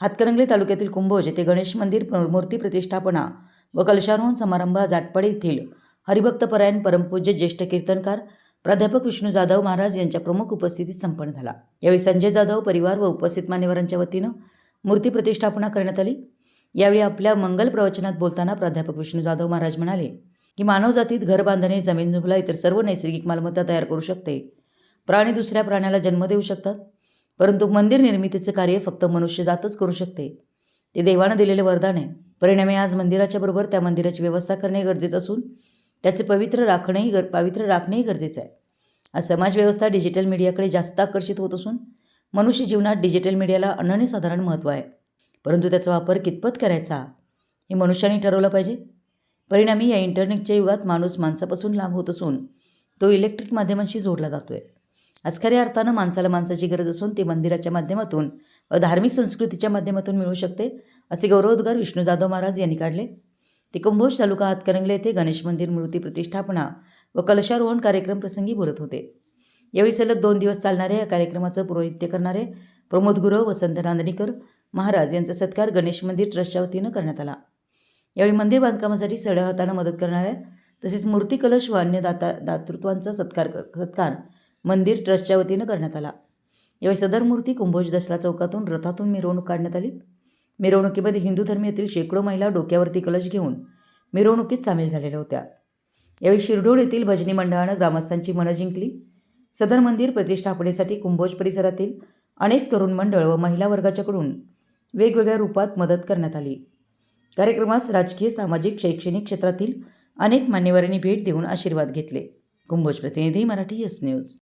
हातकणंगले तालुक्यातील कुंभोज येथे गणेश मंदिर मूर्ती प्रतिष्ठापना व कलशारोहण समारंभ आज येथील हरिभक्तपरायण परमपूज्य ज्येष्ठ कीर्तनकार प्राध्यापक विष्णू जाधव महाराज यांच्या प्रमुख उपस्थितीत संपन्न झाला. यावेळी संजय जाधव परिवार व उपस्थित मान्यवरांच्या वतीनं मूर्ती प्रतिष्ठापना करण्यात आली. यावेळी आपल्या मंगल प्रवचनात बोलताना प्राध्यापक विष्णू जाधव महाराज म्हणाले की मानवजातीत घर बांधणे जमीन झुबला इतर सर्व नैसर्गिक मालमत्ता तयार करू शकते. प्राणी दुसऱ्या प्राण्याला जन्म देऊ शकतात. परंतु मंदिर निर्मितीचं कार्य फक्त मनुष्यजातच करू शकते. ते देवानं दिलेले वरदान आहे. परिणामी आज मंदिराच्या बरोबर त्या मंदिराची व्यवस्था करणे गरजेचं असून त्याचे पवित्र राखणेही गर पवित्र राखणेही गरजेचं आहे. आज समाजव्यवस्था डिजिटल मीडियाकडे जास्त आकर्षित होत असून मनुष्य जीवनात डिजिटल मीडियाला अनन्यसाधारण महत्त्व आहे. परंतु त्याचा वापर कितपत करायचा हे मनुष्याने ठरवलं पाहिजे. परिणामी या इंटरनेटच्या युगात माणूस माणसापासून लांब होत असून तो इलेक्ट्रिक माध्यमांशी जोडला जातो आहे आज खऱ्या अर्थानं माणसाला माणसाची गरज असून ते मंदिराच्या माध्यमातून व धार्मिक संस्कृतीच्या माध्यमातून मिळू शकते असे गौरवोद्गार विष्णू जाधव महाराज यांनी काढले. ते कुंभोज तालुका हातकणंगले येथे गणेश मंदिर मूर्ती प्रतिष्ठापना व कलशारोहण कार्यक्रम प्रसंगी बोलत होते. यावेळी सलग दोन दिवस चालणाऱ्या या कार्यक्रमाचं पुरोहित्य करणारे प्रमोद गुरव वसंत नांदणीकर महाराज यांचा सत्कार गणेश मंदिर ट्रस्टच्या वतीनं करण्यात आला. यावेळी मंदिर बांधकामासाठी सड्या हातानं मदत करणाऱ्या तसेच मूर्ती कलश व अन्य दाता दातृत्वांचा सत्कार सत्कार मंदिर ट्रस्टच्या वतीनं करण्यात आला. यावेळी सदर मूर्ती कुंभोज दसरा चौकातून रथातून मिरवणूक काढण्यात आली. मिरवणुकीमध्ये हिंदू धर्मीयातील शेकडो महिला डोक्यावरती कलश घेऊन मिरवणुकीत सामील झालेल्या होत्या. यावेळी शिरडोळ येथील भजनी मंडळानं ग्रामस्थांची मनं जिंकली. सदर मंदिर प्रतिष्ठापनेसाठी कुंभोज परिसरातील अनेक तरुण मंडळ व महिला वर्गाच्याकडून वेगवेगळ्या रूपात मदत करण्यात आली. कार्यक्रमास राजकीय सामाजिक शैक्षणिक क्षेत्रातील अनेक मान्यवरांनी भेट देऊन आशीर्वाद घेतले. कुंभोज प्रतिनिधी मराठी यस न्यूज